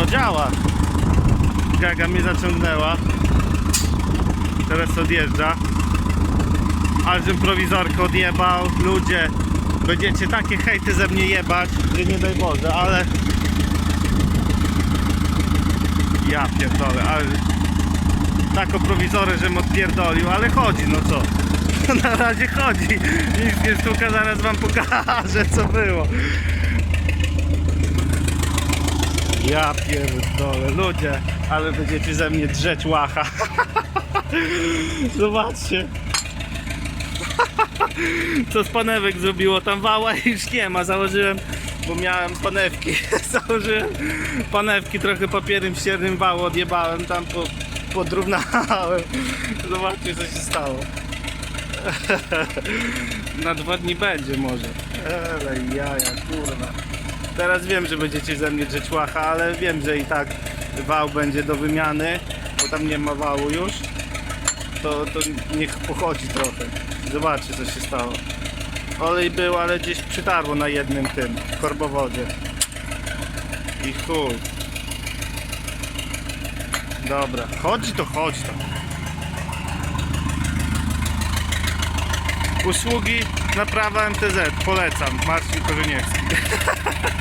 co, działa. Gaga mnie zaciągnęła. Teraz odjeżdża. Ale żebym prowizorkę odjebał. Ludzie, będziecie takie hejty ze mnie jebać, że nie daj Boże, ale... Ja pierdolę, ale... Tak o prowizorę, żebym odpierdolił, ale chodzi, no co? Na razie chodzi. Nic nie stuka, zaraz wam pokażę co było. Ja pierdolę, ludzie, ale będziecie ze mnie drzeć łacha. Zobaczcie. Co z panewek zrobiło? Tam wała już nie ma. Założyłem, bo miałem panewki. Założyłem panewki, trochę papierem ściernym wało odjebałem, tam po, podrównałem. Zobaczcie co się stało. Na dwa dni będzie może. Ale jaja, kurwa. Teraz wiem, że będziecie ze mnie drzeć łacha, ale wiem, że i tak wał będzie do wymiany, bo tam nie ma wału już. To, to niech pochodzi trochę. Zobaczcie co się stało. Olej był, ale gdzieś przytarło na jednym tym korbowodzie. I chuj. Dobra, chodzi to chodzi to. Usługi naprawa MTZ, polecam. Marcin Korzeniewski.